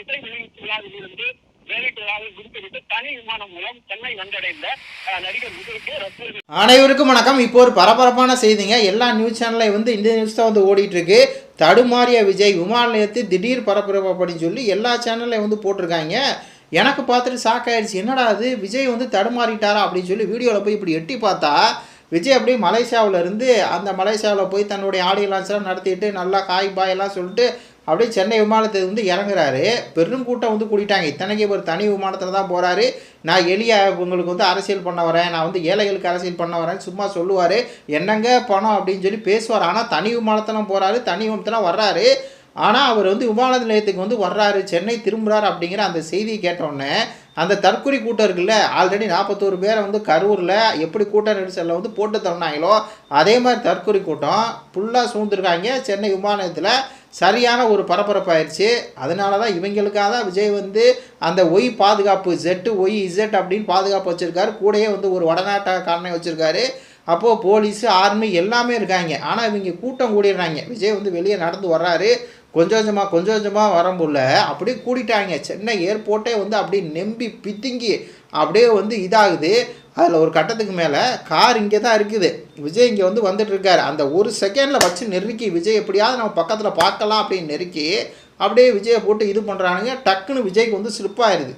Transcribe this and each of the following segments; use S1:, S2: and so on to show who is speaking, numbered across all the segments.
S1: இசை
S2: அனைவருக்கும் வணக்கம் இப்போ ஒரு பரபரப்பான செய்திங்க எல்லா நியூஸ் சேனலை வந்து இந்திய நியூஸ் தான் வந்து ஓடிட்டு இருக்கு தடுமாறிய விஜய் விமான நிலையத்தில் திடீர் பரபரப்பு அப்படின்னு சொல்லி எல்லா சேனல்லையும் வந்து போட்டிருக்காங்க எனக்கு பார்த்துட்டு ஷாக் ஆயிடுச்சு என்னடா அது விஜய் வந்து தடுமாறிட்டாரா அப்படின்னு சொல்லி வீடியோவில் போய் இப்படி எட்டி பார்த்தா விஜய் அப்படியே இருந்து அந்த மலேசியாவில் போய் தன்னுடைய ஆடியோ லான்ச்லாம் நடத்திட்டு நல்லா காய் பாயெல்லாம் சொல்லிட்டு அப்படியே சென்னை விமானத்தில் வந்து இறங்குறாரு பெரும் கூட்டம் வந்து கூட்டிட்டாங்க இத்தனைக்கு ஒரு தனி விமானத்தில் தான் போகிறாரு நான் எளிய உங்களுக்கு வந்து அரசியல் பண்ண வரேன் நான் வந்து ஏழைகளுக்கு அரசியல் பண்ண வரேன் சும்மா சொல்லுவார் என்னங்க பணம் அப்படின்னு சொல்லி பேசுவார் ஆனால் தனி விமானத்தில் போகிறாரு தனி விமானத்தில் வர்றாரு ஆனால் அவர் வந்து விமான நிலையத்துக்கு வந்து வர்றாரு சென்னை திரும்புகிறார் அப்படிங்கிற அந்த செய்தியை கேட்டோடனே அந்த தற்கொலை கூட்டம் இருக்குல்ல ஆல்ரெடி நாற்பத்தோரு பேரை வந்து கரூரில் எப்படி கூட்ட நெரிசலில் வந்து போட்டு தரணாங்களோ அதே மாதிரி தற்கொலை கூட்டம் ஃபுல்லாக சூழ்ந்துருக்காங்க சென்னை விமானத்தில் சரியான ஒரு பரபரப்பாயிடுச்சு அதனால தான் இவங்களுக்காக தான் விஜய் வந்து அந்த ஒய் பாதுகாப்பு ஜெட்டு ஒய் இசட் அப்படின்னு பாதுகாப்பு வச்சுருக்காரு கூடயே வந்து ஒரு காரணம் வச்சுருக்காரு அப்போது போலீஸு ஆர்மி எல்லாமே இருக்காங்க ஆனால் இவங்க கூட்டம் கூடிடுறாங்க விஜய் வந்து வெளியே நடந்து வர்றாரு கொஞ்சம் கொஞ்சமாக கொஞ்சம் கொஞ்சமாக வரம்புள்ள அப்படியே கூட்டிட்டாங்க சென்னை ஏர்போர்ட்டே வந்து அப்படியே நெம்பி பித்திங்கி அப்படியே வந்து இதாகுது அதில் ஒரு கட்டத்துக்கு மேலே கார் இங்கே தான் இருக்குது விஜய் இங்கே வந்து வந்துட்டுருக்காரு அந்த ஒரு செகண்டில் வச்சு நெருக்கி விஜய் எப்படியாவது நம்ம பக்கத்தில் பார்க்கலாம் அப்படின்னு நெருக்கி அப்படியே விஜயை போட்டு இது பண்ணுறானுங்க டக்குன்னு விஜய்க்கு வந்து ஸ்லிப்பாயிருது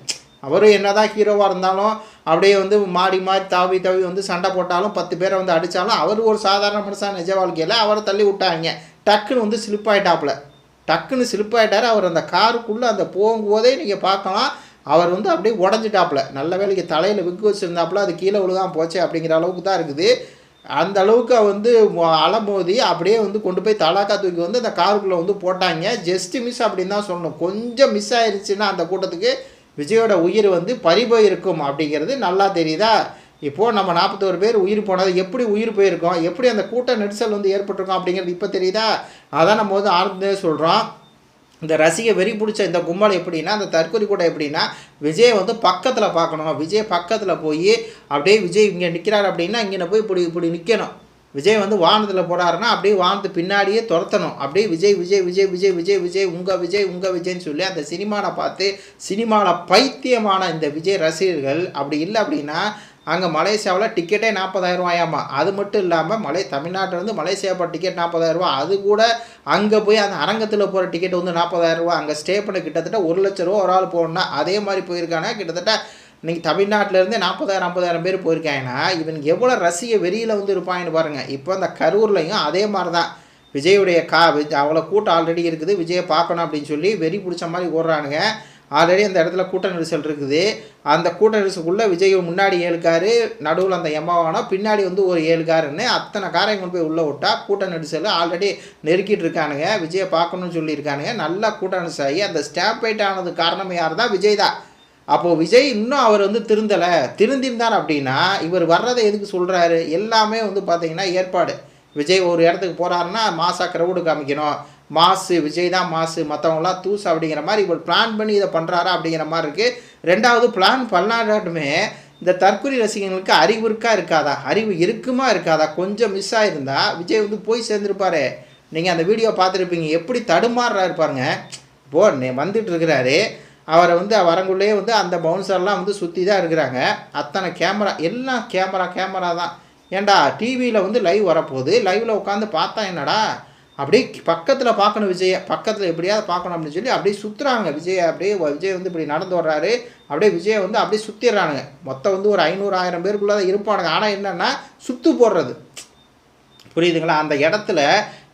S2: அவர் என்னதான் ஹீரோவாக இருந்தாலும் அப்படியே வந்து மாறி மாறி தாவி தாவி வந்து சண்டை போட்டாலும் பத்து பேரை வந்து அடித்தாலும் அவர் ஒரு சாதாரண மனுஷன் நிஜ வாழ்க்கையில் அவரை தள்ளி விட்டாங்க டக்குன்னு வந்து ஸ்லிப் ஆகிட்டாப்புல டக்குன்னு ஸ்லிப் ஆகிட்டார் அவர் அந்த காருக்குள்ளே அந்த போகும்போதே நீங்கள் பார்க்கலாம் அவர் வந்து அப்படியே உடஞ்சிட்டாப்புல நல்ல வேலைக்கு தலையில் விக்கு வச்சுருந்தாப்புல அது கீழே விழுகாமல் போச்சு அப்படிங்கிற அளவுக்கு தான் இருக்குது அந்த அளவுக்கு வந்து அலமோதி அப்படியே வந்து கொண்டு போய் தலாக்கா தூக்கி வந்து அந்த காருக்குள்ளே வந்து போட்டாங்க ஜஸ்ட் மிஸ் அப்படின்னு தான் சொல்லணும் கொஞ்சம் மிஸ் ஆயிருச்சுன்னா அந்த கூட்டத்துக்கு விஜயோட உயிர் வந்து பறிபோயிருக்கும் அப்படிங்கிறது நல்லா தெரியுதா இப்போது நம்ம நாற்பத்தோரு பேர் உயிர் போனது எப்படி உயிர் போயிருக்கோம் எப்படி அந்த கூட்ட நெரிசல் வந்து ஏற்பட்டிருக்கோம் அப்படிங்கிறது இப்போ தெரியுதா அதான் நம்ம வந்து ஆனந்தே சொல்கிறோம் இந்த ரசிகை வெறி பிடிச்ச இந்த கும்பல் எப்படின்னா அந்த தற்கொலை கூட எப்படின்னா விஜய் வந்து பக்கத்தில் பார்க்கணும் விஜய் பக்கத்தில் போய் அப்படியே விஜய் இங்கே நிற்கிறார் அப்படின்னா இங்கே போய் இப்படி இப்படி நிற்கணும் விஜய் வந்து வானத்தில் போகிறாருன்னா அப்படியே வானத்து பின்னாடியே துரத்தணும் அப்படியே விஜய் விஜய் விஜய் விஜய் விஜய் விஜய் உங்கள் விஜய் உங்கள் விஜய்னு சொல்லி அந்த சினிமாவை பார்த்து சினிமாவில் பைத்தியமான இந்த விஜய் ரசிகர்கள் அப்படி இல்லை அப்படின்னா அங்கே மலேசியாவில் டிக்கெட்டே நாற்பதாயிரரூவாயாமா அது மட்டும் இல்லாமல் மலை தமிழ்நாட்டிலேருந்து மலேசியா போகிற டிக்கெட் நாற்பதாயிரரூவா அது கூட அங்கே போய் அந்த அரங்கத்தில் போகிற டிக்கெட் வந்து நாற்பதாயிரரூவா அங்கே ஸ்டே பண்ண கிட்டத்தட்ட ஒரு லட்ச ரூபா ஒரு ஆள் போகணுன்னா அதே மாதிரி போயிருக்காங்க கிட்டத்தட்ட இன்றைக்கி தமிழ்நாட்டிலேருந்து நாற்பதாயிரம் ஐம்பதாயிரம் பேர் போயிருக்காங்கன்னா இவன் எவ்வளோ ரசிக வெளியில் வந்து இருப்பாங்கன்னு பாருங்கள் இப்போ அந்த கரூர்லையும் அதே மாதிரி தான் விஜயுடைய கா விஜ் அவ்வளோ கூட்டம் ஆல்ரெடி இருக்குது விஜயை பார்க்கணும் அப்படின்னு சொல்லி வெறி பிடிச்ச மாதிரி ஓடுறானுங்க ஆல்ரெடி அந்த இடத்துல கூட்ட நெரிசல் இருக்குது அந்த கூட்ட நெரிசலுக்குள்ளே விஜய் முன்னாடி ஏழு காரு நடுவில் அந்த எம்மாவானா பின்னாடி வந்து ஒரு ஏழு காருன்னு அத்தனை காரை கொண்டு போய் உள்ளே விட்டா கூட்ட நெரிசல் ஆல்ரெடி நெருக்கிட்டு இருக்கானுங்க விஜயை பார்க்கணும்னு சொல்லியிருக்கானுங்க நல்லா கூட்ட நெரிசல் ஆகி அந்த ஸ்டாம்பைட் ஆனது காரணம் யார் தான் விஜய் தான் அப்போது விஜய் இன்னும் அவர் வந்து திருந்தலை திருந்திருந்தார் அப்படின்னா இவர் வர்றதை எதுக்கு சொல்கிறாரு எல்லாமே வந்து பார்த்திங்கன்னா ஏற்பாடு விஜய் ஒரு இடத்துக்கு போகிறாருன்னா மாசா க்ரௌடு காமிக்கணும் மாசு விஜய் தான் மாசு மற்றவங்களாம் தூசு அப்படிங்கிற மாதிரி இவர் பிளான் பண்ணி இதை பண்ணுறாரா அப்படிங்கிற மாதிரி இருக்குது ரெண்டாவது பிளான் பண்ணாட்டுமே இந்த தற்கொலை ரசிகர்களுக்கு அறிவு இருக்கா இருக்காதா அறிவு இருக்குமா இருக்காதா கொஞ்சம் மிஸ் ஆகிருந்தால் விஜய் வந்து போய் சேர்ந்துருப்பார் நீங்கள் அந்த வீடியோ பார்த்துருப்பீங்க எப்படி தடுமாறுறாரு பாருங்க போ வந்துட்டு இருக்கிறாரு அவரை வந்து வரங்குள்ளேயே வந்து அந்த பவுன்சர்லாம் வந்து சுற்றி தான் இருக்கிறாங்க அத்தனை கேமரா எல்லாம் கேமரா கேமரா தான் ஏண்டா டிவியில் வந்து லைவ் வரப்போகுது லைவில் உட்காந்து பார்த்தா என்னடா அப்படியே பக்கத்தில் பார்க்கணும் விஜயை பக்கத்தில் எப்படியாவது பார்க்கணும் அப்படின்னு சொல்லி அப்படியே சுற்றுறாங்க விஜயை அப்படியே விஜய் வந்து இப்படி நடந்து வர்றாரு அப்படியே விஜயை வந்து அப்படியே சுற்றிடுறானுங்க மொத்தம் வந்து ஒரு ஐநூறு ஆயிரம் பேருக்குள்ளே தான் இருப்பானுங்க ஆனால் என்னென்னா சுற்று போடுறது புரியுதுங்களா அந்த இடத்துல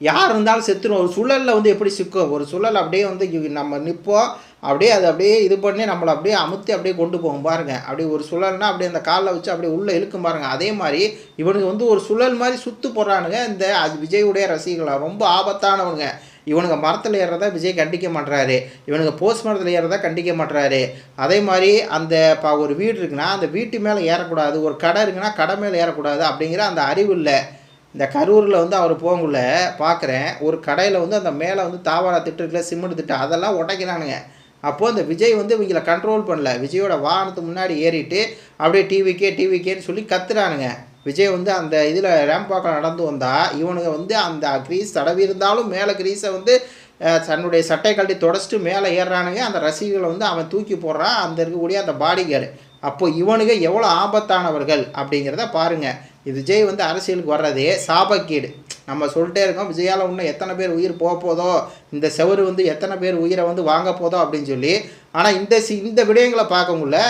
S2: யார் இருந்தாலும் செத்துடும் ஒரு சுழலில் வந்து எப்படி சிக்கும் ஒரு சுழல் அப்படியே வந்து நம்ம நிற்போம் அப்படியே அதை அப்படியே இது பண்ணி நம்மளை அப்படியே அமுத்தி அப்படியே கொண்டு போகும் பாருங்க அப்படியே ஒரு சுழல்னா அப்படியே அந்த காலில் வச்சு அப்படியே உள்ளே இழுக்கும் பாருங்க அதே மாதிரி இவனுக்கு வந்து ஒரு சுழல் மாதிரி சுற்று போடுறானுங்க இந்த அது விஜயுடைய ரசிகர்களாக ரொம்ப ஆபத்தானவனுங்க இவனுங்க மரத்தில் ஏறத விஜய் கண்டிக்க மாட்டுறாரு இவனுங்க போஸ்ட் மரத்தில் ஏறத கண்டிக்க மாட்டுறாரு அதே மாதிரி அந்த இப்போ ஒரு வீடு இருக்குன்னா அந்த வீட்டு மேலே ஏறக்கூடாது ஒரு கடை இருக்குன்னா கடை மேலே ஏறக்கூடாது அப்படிங்கிற அந்த அறிவு இல்லை இந்த கரூரில் வந்து அவர் போகுள்ள பார்க்குறேன் ஒரு கடையில் வந்து அந்த மேலே வந்து தாவாரா திட்டுருக்குல சிம்மெண்ட் திட்டு அதெல்லாம் உடைக்கிறானுங்க அப்போது அந்த விஜய் வந்து இவங்களை கண்ட்ரோல் பண்ணல விஜயோட வாகனத்துக்கு முன்னாடி ஏறிட்டு அப்படியே டிவிக்கே டிவிக்கேன்னு சொல்லி கத்துறானுங்க விஜய் வந்து அந்த இதில் ரேம்பாக்கில் நடந்து வந்தால் இவனுங்க வந்து அந்த கிரீஸ் தடவி இருந்தாலும் மேலே கிரீஸை வந்து தன்னுடைய சட்டை கழட்டி தொடச்சிட்டு மேலே ஏறுறானுங்க அந்த ரசிகர்களை வந்து அவன் தூக்கி போடுறான் அந்த இருக்கக்கூடிய அந்த பாடி கார்டு அப்போது இவனுங்க எவ்வளோ ஆபத்தானவர்கள் அப்படிங்கிறத பாருங்கள் விஜய் வந்து அரசியலுக்கு வர்றதே சாபக்கீடு நம்ம சொல்லிட்டே இருக்கோம் விஜயால இன்னும் எத்தனை பேர் உயிர் போக போதோ இந்த செவரு வந்து எத்தனை பேர் உயிரை வந்து வாங்க போதோ அப்படின்னு சொல்லி ஆனால் இந்த சி இந்த விடயங்களை பார்க்கக்குள்ள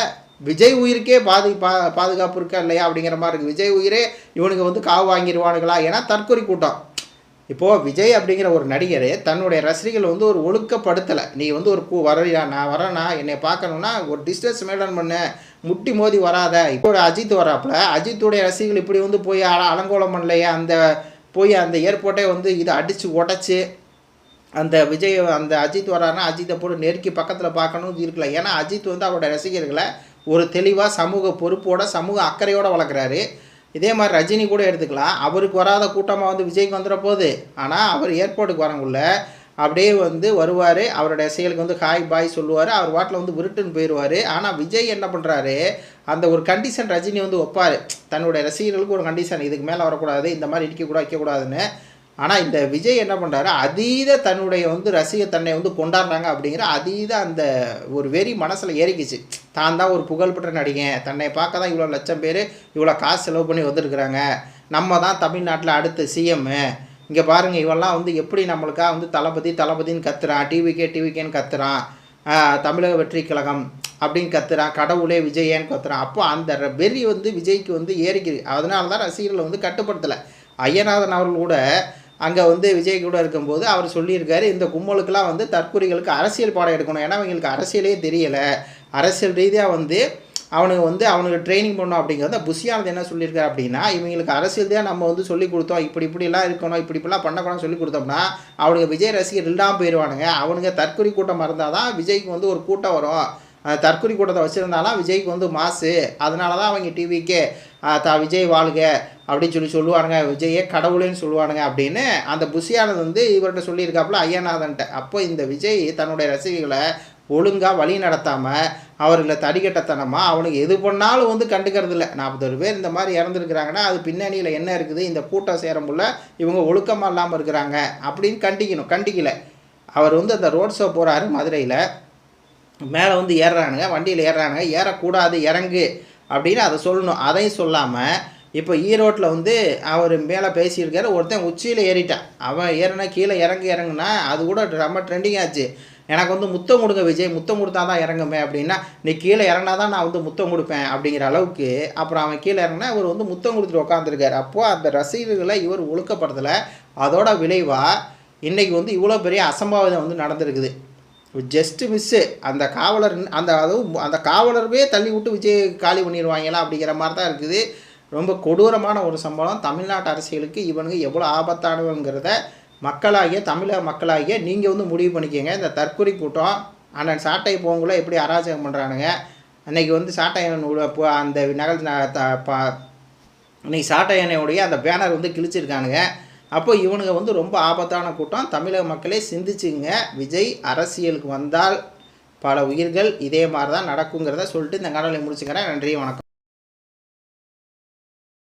S2: விஜய் உயிருக்கே பாது பா பாதுகாப்பு இருக்கா இல்லையா அப்படிங்கிற மாதிரி இருக்குது விஜய் உயிரே இவனுக்கு வந்து காவு வாங்கிடுவானுங்களா ஏன்னா தற்கொலை கூட்டம் இப்போது விஜய் அப்படிங்கிற ஒரு நடிகர் தன்னுடைய ரசிகர்கள் வந்து ஒரு ஒழுக்கப்படுத்தலை நீ வந்து ஒரு பூ வரையா நான் வரேன்னா என்னை பார்க்கணுன்னா ஒரு டிஸ்டன்ஸ் மெயின்டைன் பண்ண முட்டி மோதி வராத இப்போ அஜித் வராப்பில் அஜித்துடைய ரசிகர்கள் இப்படி வந்து போய் அல அலங்கோலம் பண்ணலையே அந்த போய் அந்த ஏர்போர்ட்டே வந்து இதை அடித்து உடச்சி அந்த விஜய் அந்த அஜித் வரானா அஜித்தை போட்டு நெருக்கி பக்கத்தில் பார்க்கணும் இருக்கல ஏன்னா அஜித் வந்து அவரோட ரசிகர்களை ஒரு தெளிவாக சமூக பொறுப்போட சமூக அக்கறையோடு வளர்க்குறாரு இதே மாதிரி ரஜினி கூட எடுத்துக்கலாம் அவருக்கு வராத கூட்டமாக வந்து விஜய்க்கு வந்துட போகுது ஆனால் அவர் ஏர்போர்ட்டுக்கு வரங்குள்ள அப்படியே வந்து வருவார் அவருடைய செயலுக்கு வந்து ஹாய் பாய் சொல்லுவார் அவர் வாட்டில் வந்து விருட்டுன்னு போயிடுவார் ஆனால் விஜய் என்ன பண்ணுறாரு அந்த ஒரு கண்டிஷன் ரஜினி வந்து வைப்பார் தன்னுடைய ரசிகர்களுக்கு ஒரு கண்டிஷன் இதுக்கு மேலே வரக்கூடாது இந்த மாதிரி இடிக்கக்கூடாது வைக்கக்கூடாதுன்னு ஆனால் இந்த விஜய் என்ன பண்ணுறாரு அதீத தன்னுடைய வந்து ரசிக தன்னை வந்து கொண்டாடுறாங்க அப்படிங்கிற அதீத அந்த ஒரு வெறி மனசில் ஏறிக்கிச்சு தான் தான் ஒரு புகழ்பெற்ற நடிகன் தன்னை பார்க்க தான் இவ்வளோ லட்சம் பேர் இவ்வளோ காசு செலவு பண்ணி வந்துருக்குறாங்க நம்ம தான் தமிழ்நாட்டில் அடுத்த சிஎம்மு இங்கே பாருங்கள் இவெல்லாம் வந்து எப்படி நம்மளுக்காக வந்து தளபதி தளபதின்னு கத்துறான் டிவிகே டிவிகேன்னு கத்துறான் தமிழக வெற்றி கழகம் அப்படின்னு கத்துறான் கடவுளே விஜயேன்னு கத்துறான் அப்போ அந்த வெறி வந்து விஜய்க்கு வந்து ஏறிக்கிது அதனால தான் ரசிகர்களை வந்து கட்டுப்படுத்தலை ஐயநாதன் அவர்கள் கூட அங்கே வந்து விஜய் கூட இருக்கும்போது அவர் சொல்லியிருக்காரு இந்த கும்பலுக்கெல்லாம் வந்து தற்கொலைகளுக்கு அரசியல் பாடம் எடுக்கணும் ஏன்னா அவங்களுக்கு அரசியலே தெரியலை அரசியல் ரீதியாக வந்து அவனுக்கு வந்து அவனுக்கு ட்ரைனிங் பண்ணோம் அப்படிங்கிறத புஷியானது என்ன சொல்லியிருக்காரு அப்படின்னா இவங்களுக்கு அரசியல் தான் நம்ம வந்து சொல்லிக் கொடுத்தோம் இப்படி இப்படிலாம் இருக்கணும் இப்படி இப்படிலாம் பண்ணக்கூடாது சொல்லிக் கொடுத்தோம்னா அவனுங்க விஜய் ரசிகர் இல்லாமல் போயிடுவானுங்க அவனுங்க தற்கொலை கூட்டம் இருந்தால் தான் விஜய்க்கு வந்து ஒரு கூட்டம் வரும் தற்கொலை கூட்டத்தை வச்சுருந்தாலும் விஜய்க்கு வந்து மாசு அதனால தான் அவங்க டிவிக்கு தா விஜய் வாழ்க அப்படின்னு சொல்லி சொல்லுவானுங்க விஜயே கடவுளேன்னு சொல்லுவானுங்க அப்படின்னு அந்த புசியானது வந்து இவர்கிட்ட சொல்லியிருக்காப்புல ஐயநாதன்ட்ட அப்போ இந்த விஜய் தன்னுடைய ரசிகர்களை ஒழுங்காக வழி நடத்தாமல் அவர்களை தடிக்கட்டத்தனமாக அவனுக்கு எது பண்ணாலும் வந்து கண்டுக்கிறது இல்லை நாற்பத்தொரு பேர் இந்த மாதிரி இறந்துருக்குறாங்கன்னா அது பின்னணியில் என்ன இருக்குது இந்த கூட்டம் சேரம்புள்ள இவங்க ஒழுக்கமாக இல்லாமல் இருக்கிறாங்க அப்படின்னு கண்டிக்கணும் கண்டிக்கல அவர் வந்து அந்த ரோட் ஷோ போகிறாரு மதுரையில் மேலே வந்து ஏறுறானுங்க வண்டியில் ஏறுறானுங்க ஏறக்கூடாது இறங்கு அப்படின்னு அதை சொல்லணும் அதையும் சொல்லாமல் இப்போ ஈரோட்டில் வந்து அவர் மேலே பேசியிருக்காரு ஒருத்தன் உச்சியில் ஏறிட்டான் அவன் ஏறினா கீழே இறங்கி இறங்குனா அது கூட ரொம்ப ட்ரெண்டிங் ஆச்சு எனக்கு வந்து முத்தம் கொடுங்க விஜய் முத்தம் கொடுத்தா தான் இறங்குமே அப்படின்னா நீ கீழே இறங்கினா தான் நான் வந்து முத்தம் கொடுப்பேன் அப்படிங்கிற அளவுக்கு அப்புறம் அவன் கீழே இறங்கினா இவர் வந்து முத்தம் கொடுத்துட்டு உட்காந்துருக்காரு அப்போது அந்த ரசிகர்களை இவர் ஒழுக்கப்படுத்தலை அதோட விளைவாக இன்றைக்கி வந்து இவ்வளோ பெரிய அசம்பாவிதம் வந்து நடந்திருக்குது ஜஸ்ட்டு மிஸ்ஸு அந்த காவலர் அந்த அதுவும் அந்த காவலருமே தள்ளி விட்டு விஜய் காலி பண்ணிடுவாங்களா அப்படிங்கிற மாதிரி தான் இருக்குது ரொம்ப கொடூரமான ஒரு சம்பவம் தமிழ்நாட்டு அரசியலுக்கு இவனுக்கு எவ்வளோ ஆபத்தானவங்கிறத மக்களாகிய தமிழக மக்களாகிய நீங்கள் வந்து முடிவு பண்ணிக்கோங்க இந்த தற்கொலை கூட்டம் அண்ணன் சாட்டை போவங்கள எப்படி அராஜகம் பண்ணுறானுங்க அன்றைக்கி வந்து சாட்டையன் அந்த நகல் இன்னைக்கு சாட்டையனையுடைய அந்த பேனர் வந்து கிழிச்சிருக்கானுங்க அப்போ இவனுங்க வந்து ரொம்ப ஆபத்தான கூட்டம் தமிழக மக்களே சிந்திச்சுங்க விஜய் அரசியலுக்கு வந்தால் பல உயிர்கள் இதே மாதிரி தான் நடக்குங்கிறத சொல்லிட்டு இந்த கடலை முடிச்சுக்கிறேன் நன்றி வணக்கம்